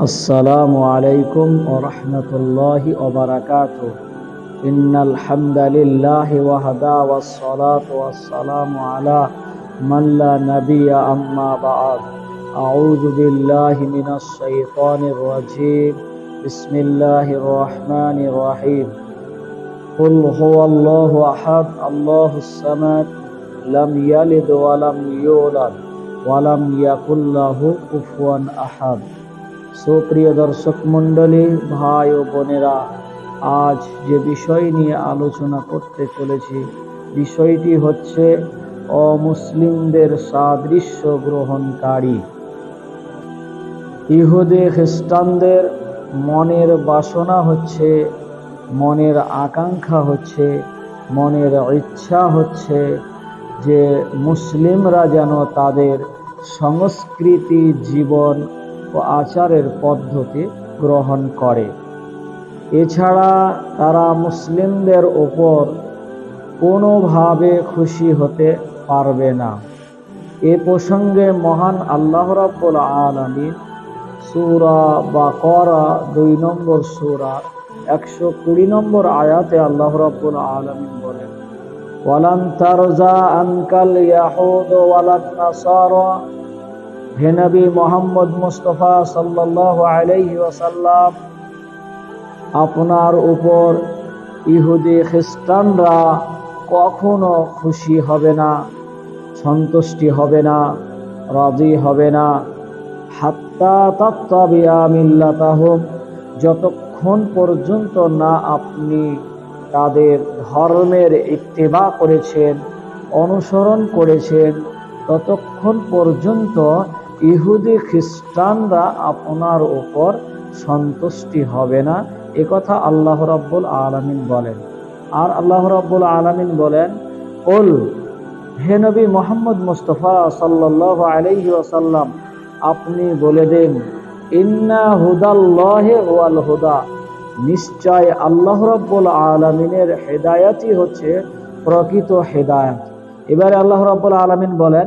السلام عليكم ورحمة الله وبركاته إن الحمد لله وحده والصلاة والسلام على من لا نبي أما بعد أعوذ بالله من الشيطان الرجيم بسم الله الرحمن الرحيم قل هو الله أحد الله الصمد لم يلد ولم يولد ولم يكن له كفوا أحد সুপ্রিয় দর্শক মণ্ডলী, ভাই ও বোনেরা, আজ যে বিষয় নিয়ে আলোচনা করতে চলেছি, বিষয়টি হচ্ছে অমুসলিমদের সাদৃশ্য গ্রহণকারী। ইহুদে খ্রিস্টানদের মনের বাসনা হচ্ছে, মনের আকাঙ্ক্ষা হচ্ছে, মনের ইচ্ছা হচ্ছে যে মুসলিমরা যেন তাদের সংস্কৃতি, জীবন ও আচারের পদ্ধতি গ্রহণ করে। এছাড়া তারা মুসলিমদের ওপর কোনোভাবে খুশি হতে পারবে না। এ প্রসঙ্গে মহান আল্লাহ রাব্বুল আলামিন সূরা বা করা দুই নম্বর সুরা, একশো কুড়ি নম্বর আয়াতে আল্লাহ রাব্বুল আলামিন বলেন, ওয়ালান তারজা আনকাল ইয়াহুদ ওয়ালান নাসারা হে নবী মোহাম্মদ মুস্তফা সাল্লাল্লাহু আলাইহি ওয়াসাল্লাম, আপনার উপর ইহুদি খ্রিস্টানরা কখনো খুশি হবে না, সন্তুষ্টি হবে না, রাজি হবে না। হাত্তা তাত্তাবিয়া মিল্লাতাহুম, যতক্ষণ পর্যন্ত না আপনি তাদের ধর্মের ইত্তেবা করেছেন, অনুসরণ করেছেন, ততক্ষণ পর্যন্ত ইহুদি খ্রিস্টানরা আপনার উপর সন্তুষ্টি হবে না। এ কথা আল্লাহ রাব্বুল আলামিন বলেন। আর আল্লাহ রাব্বুল আলামিন বলেন ওল হে নবী মোহাম্মদ মুস্তফা সাল্লাল্লাহু আলাইহি ওয়াসাল্লাম, আপনি বলে দেন, ইন্না হুদাল্লাহি ওয়াল হুদা। নিশ্চয় আল্লাহ রাব্বুল আলামিনের হেদায়াতই হচ্ছে প্রকৃত হেদায়াত। এবারে আল্লাহ রাব্বুল আলামিন বলেন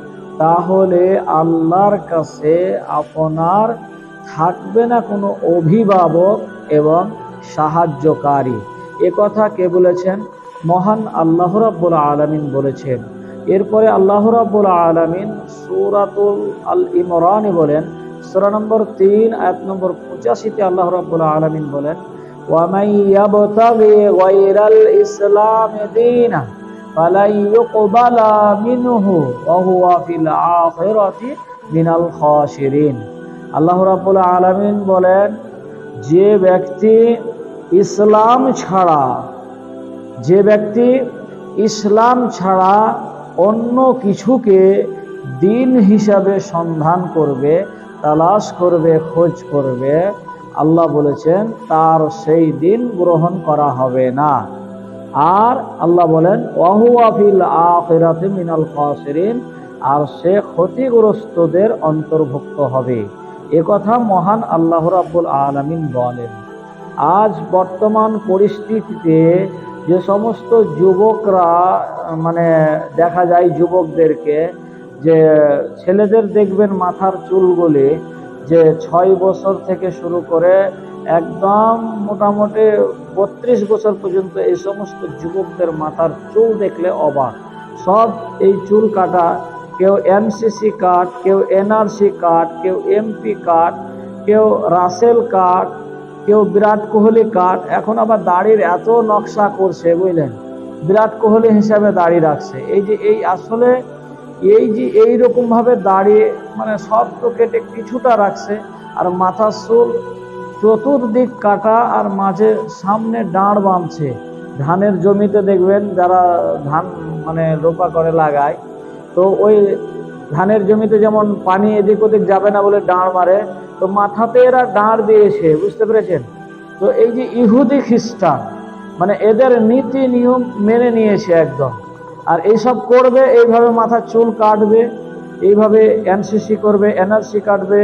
তাহলে আল্লাহর কাছে আপনার থাকবে না কোনো অভিভাবক এবং সাহায্যকারী। এ কথা কে বলেছেন? মহান আল্লাহ রাব্বুল আলামিন বলেছেন। এরপরে আল্লাহ রাব্বুল আলামিন সূরাতুল আল ইমরানে বলেন, সূরা নম্বর তিন, আয়াত নম্বর পঁচাশিতে আল্লাহ রাব্বুল আলামিন বলেন ওয়ামাই ইয়াবতাগি গায়রাল ইসলাম দীনা। ইউকবালা মিনহু ওয়া হুয়া ফিল আখিরাতি মিনাল খাসিরিন আল্লাহ রাব্বুল আলামিন বলেন, যে ব্যক্তি ইসলাম ছাড়া, যে ব্যক্তি ইসলাম ছাড়া অন্য কিছুকে দিন হিসাবে সন্ধান করবে, তালাশ করবে, খোঁজ করবে, আল্লাহ বলেছেন, তার সেই দিন গ্রহণ করা হবে না। আর আল্লাহ বলেন ওয়াহুয়াফিল আখিরাতে মিনাল খাসিরিন আর সে ক্ষতিগ্রস্তদের অন্তর্ভুক্ত হবে। কথা মহান আল্লাহ রাব্বুল আলামিন বলেন। আজ বর্তমান পরিস্থিতিতে যে সমস্ত যুবকরা মানে দেখা যায় যুবকদেরকে, যে ছেলেদের দেখবেন মাথার চুলগুলি যে ছয় বছর থেকে শুরু করে একদম মোটামুটি বত্রিশ বছর পর্যন্ত এই সমস্ত যুবকদের মাথার চুল দেখলে অবাক। সব এই চুল কাটা, কেউ এমসিসি কাট কেউ এনআরসি কাট কেউ এমপি কাট কেউ রাসেল কাট কেউ বিরাট কোহলি কাট এখন আবার দাড়ির এত নকশা করছে, বুঝলেন? বিরাট কোহলি হিসাবে দাড়ি রাখছে। এই যে এই আসলে এই যে এই রকম ভাবে দাঁড়িয়ে মানে সব তো কেটে কিছুটা রাখছে, আর মাথার চুল চতুর্দিক কাটা আর মাঝে সামনে ডাঁড় বাঁধছে। ধানের জমিতে দেখবেন যারা ধান মানে রোপা করে লাগায়, তো ওই ধানের জমিতে যেমন পানি এদিক ওদিক যাবে না বলে ডাঁড় মারে, তো মাথাতে এরা ডাঁড় দিয়েছে বুঝতে পেরেছেন? তো এই যে ইহুদি খ্রিস্টান মানে এদের নীতি নিয়ম মেনে নিয়েছে একদম। আর এইসব করবে, এইভাবে মাথার চুল কাটবে, এইভাবে এনসিসি করবে, এনআরসি কাটবে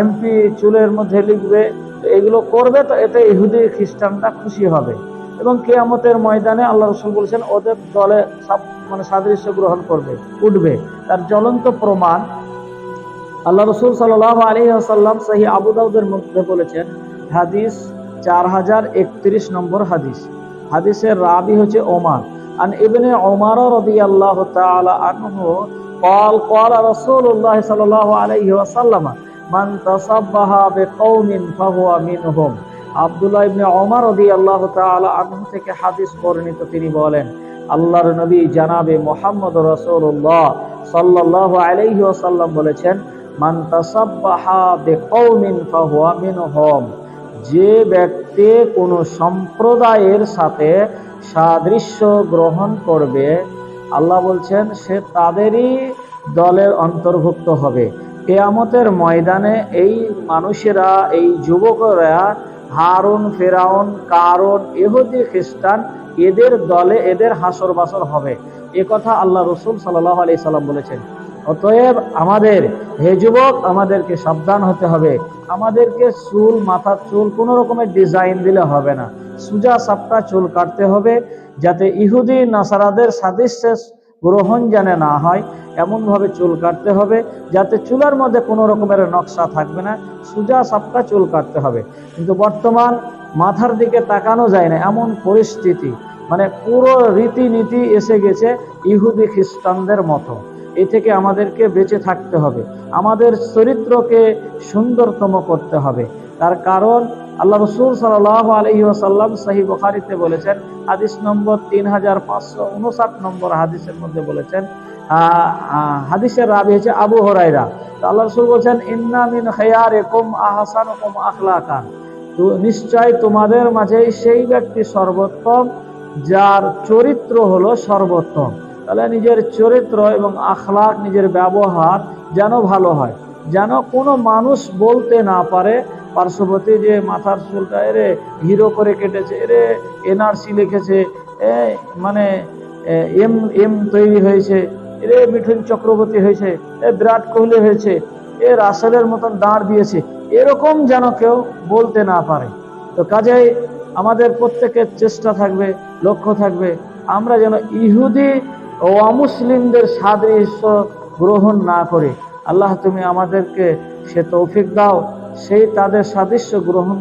এমপি চুলের মধ্যে লিখবে এগুলো করবে তো এতে ইহুদি খ্রিস্টানরা খুশি হবে এবং কেয়ামতের ময়দানে আল্লাহ রসুল বলছেন ওদের দলে সব মানে সাদৃশ্য গ্রহণ করবে উঠবে তার জ্বলন্ত প্রমাণ আল্লাহ রসুল সাল্লাহ আলী আসাল্লাম সাহি আবু দাউদের মধ্যে বলেছেন হাদিস চার হাজার একত্রিশ নম্বর হাদিস হাদিসের রাবি হচ্ছে ওমার আন ইবনে ওমার রদি আল্লাহ তাআলা আনহু قال قال رسول الله صلى الله عليه وسلم মান তাসাব্বাহা বিকৌমিন ফাহুয়া মিনহুম। আব্দুল্লাহ ইবনে ওমর রাদিয়াল্লাহু তাআলা আনহু থেকে হাদিস বর্ণিত তিনি বলেন, আল্লাহর নবী জানাবে মোহাম্মদ রসুল্লাহ সাল্লাহ আলাইহি আসাল্লাম বলেছেন যে ব্যক্তি কোনো সম্প্রদায়ের সাথে সাদৃশ্য গ্রহণ করবে, আল্লাহ বলছেন, সে তাদেরই দলের অন্তর্ভুক্ত হবে। কেয়ামতের ময়দানে এই মানুষেরা, এই যুবকরা, হারুন, ফেরাউন কারণ এহুদি খ্রিস্টান, এদের দলে এদের হাসর বাসর হবে। এ কথা আল্লাহ রসুল সাল্লাহ আলি সাল্লাম বলেছেন। অতএব আমাদের, হে যুবক, আমাদেরকে সাবধান হতে হবে। আমাদেরকে চুল, মাথার চুল কোনো রকমের ডিজাইন দিলে হবে না। সুজা সাপটা চুল কাটতে হবে, যাতে ইহুদি, নাসারাদের সাদৃশ্যে গ্রহণ যেন না হয়, এমনভাবে চুল কাটতে হবে যাতে চুলের মধ্যে কোনো রকমের নকশা থাকবে না, সুজা সাপটা চুল কাটতে হবে। কিন্তু বর্তমান মাথার দিকে তাকানো যায় না, এমন পরিস্থিতি। মানে পুরো রীতিনীতি এসে গেছে ইহুদি খ্রিস্টানদের মতো। এ থেকে আমাদেরকে বেঁচে থাকতে হবে। আমাদের চরিত্রকে সুন্দরতম করতে হবে। তার কারণ আল্লাহ রসুল সাল্লাহ আলহি আসাল্লাম সাহি বখারিতে বলেছেন, হাদিস নম্বর তিন হাজার পাঁচশো উনষাট নম্বর হাদিসের মধ্যে বলেছেন হাদিসের রাবি হচ্ছে আবু হরাইরা আল্লাহ রসুল বলছেন ইন্নামিন খেয়ার একুম আহসান ওকুম আখলা খান তো নিশ্চয় তোমাদের মাঝে সেই ব্যক্তি সর্বোত্তম, যার চরিত্র হলো সর্বোত্তম। তাহলে নিজের চরিত্র এবং আখলাক, নিজের ব্যবহার যেন ভালো হয়। যেন কোনো মানুষ বলতে না পারে পার্শ্ববর্তী যে মাথার চুলটা, এরে হিরো করে কেটেছে, এরে এনআরসি লিখেছে মানে এম এম তৈরি হয়েছে, এরে মিঠুন চক্রবর্তী হয়েছে, এ, বিরাট কোহলি হয়েছে, এ, রাসেলের মতন দাঁড় দিয়েছে। এরকম যেন কেউ বলতে না পারে। তো কাজেই আমাদের প্রত্যেকের চেষ্টা থাকবে, লক্ষ্য থাকবে, আমরা যেন ইহুদি ও অমুসলিমদের সাদৃশ্য গ্রহণ না করে। আল্লাহ তুমি আমাদেরকে সে তৌফিক দাও। সেই তাদের সাদৃশ্য গ্রহণ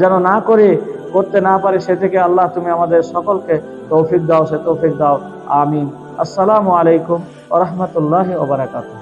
যেন না করে, করতে না পারে, সে থেকে আল্লাহ তুমি আমাদের সকলকে তৌফিক দাও, সে তৌফিক দাও। আমিন। আসসালামু আলাইকুম ওরহমতুল্লাহ ওবরাকাতুহ